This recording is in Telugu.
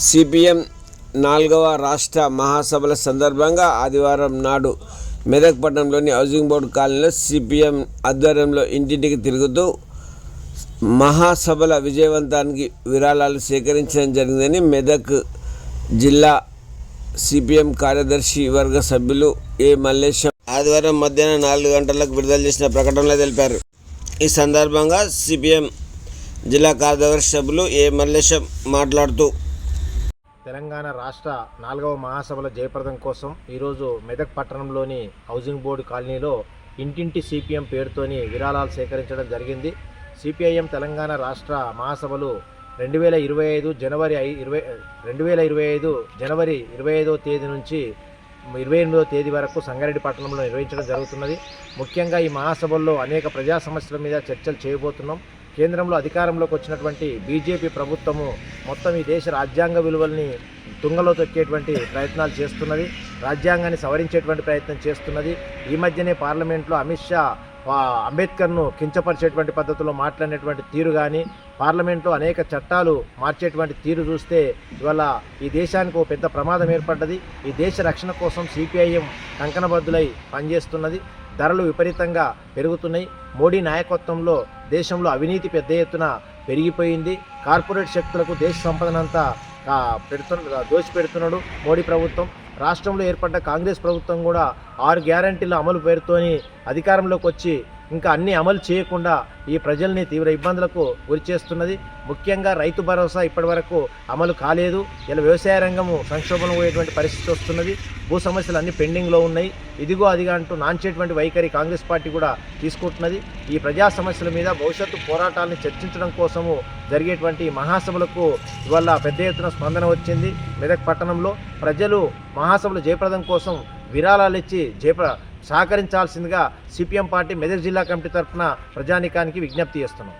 సిపిఎం నాలుగవ రాష్ట్ర మహాసభల సందర్భంగా ఆదివారం నాడు మెదక్ పట్టణంలోని హౌసింగ్ బోర్డు కాలనీలో సిపిఎం ఆధ్వర్యంలో ఇంటింటికి తిరుగుతూ మహాసభల విజయవంతానికి విరాళాలు సేకరించడం జరిగిందని మెదక్ జిల్లా సిపిఎం కార్యదర్శి వర్గ సభ్యులు ఏ మల్లేశం ఆదివారం మధ్యాహ్నం నాలుగు గంటలకు విడుదల చేసిన ప్రకటనలో తెలిపారు. ఈ సందర్భంగా సిపిఎం జిల్లా కార్యదర్శి సభ్యులు ఏ మల్లేశం మాట్లాడుతూ తెలంగాణ రాష్ట్ర నాలుగవ మహాసభల జయప్రదం కోసం ఈరోజు మెదక్ పట్టణంలోని హౌసింగ్ బోర్డు కాలనీలో ఇంటింటి సిపిఎం పేరుతోని విరాళాలు సేకరించడం జరిగింది. సిపిఐఎం తెలంగాణ రాష్ట్ర మహాసభలు రెండు వేల ఇరవై ఐదు జనవరి ఐ ఇరవై రెండు వేల ఇరవై ఐదు జనవరి ఇరవై ఐదో తేదీ నుంచి ఇరవై ఎనిమిదో తేదీ వరకు సంగారెడ్డి పట్టణంలో నిర్వహించడం జరుగుతున్నది. ముఖ్యంగా ఈ మహాసభల్లో అనేక ప్రజా సమస్యల మీద చర్చలు చేయబోతున్నాం. కేంద్రంలో అధికారంలోకి వచ్చినటువంటి బీజేపీ ప్రభుత్వము మొత్తం ఈ దేశ రాజ్యాంగ విలువల్ని తుంగలో తొక్కేటువంటి ప్రయత్నాలు చేస్తున్నది రాజ్యాంగాన్ని సవరించేటువంటి ప్రయత్నం చేస్తున్నది. ఈ మధ్యనే పార్లమెంట్లో అమిత్ షా అంబేద్కర్ను కించపరిచేటువంటి పద్ధతిలో మాట్లాడినటువంటి తీరు కానీ పార్లమెంట్లో అనేక చట్టాలు మార్చేటువంటి తీరు చూస్తే ఇవాళ ఈ దేశానికి ఒక పెద్ద ప్రమాదం ఏర్పడ్డది. ఈ దేశ రక్షణ కోసం సిపిఐఎం కంకణబద్దులై పనిచేస్తున్నది. ధరలు విపరీతంగా పెరుగుతున్నాయి. మోడీ నాయకత్వంలో దేశంలో అవినీతి పెద్ద ఎత్తున పెరిగిపోయింది. కార్పొరేట్ శక్తులకు దేశ సంపదనంతా పెడుతున్న దోచిపెడుతున్నాడు మోడీ ప్రభుత్వం. రాష్ట్రంలో ఏర్పడ్డ కాంగ్రెస్ ప్రభుత్వం కూడా ఆరు గ్యారంటీల అమలు పేరుతోని అధికారంలోకి వచ్చి ఇంకా అన్ని అమలు చేయకుండా ఈ ప్రజల్ని తీవ్ర ఇబ్బందులకు గురిచేస్తున్నది ముఖ్యంగా రైతు భరోసా ఇప్పటివరకు అమలు కాలేదు. ఇలా వ్యవసాయ రంగము సంక్షోభం పోయేటువంటి పరిస్థితి వస్తున్నది. భూ సమస్యలు అన్ని పెండింగ్లో ఉన్నాయి. ఇదిగో అదిగా అంటూ నాంచేటువంటి వైఖరి కాంగ్రెస్ పార్టీ కూడా తీసుకుంటున్నది. ఈ ప్రజా సమస్యల మీద భవిష్యత్తు పోరాటాలను చర్చించడం కోసము జరిగేటువంటి మహాసభలకు ఇవాళ పెద్ద ఎత్తున స్పందన వచ్చింది. మెదక్ పట్టణంలో ప్రజలు మహాసభలు జయప్రదం కోసం విరాళాలు ఇచ్చి జయప్ర సహకరించాల్సిందిగా సిపిఎం పార్టీ మెదక్ జిల్లా కమిటీ తరఫున ప్రజానికానికి విజ్ఞప్తి చేస్తున్నాం.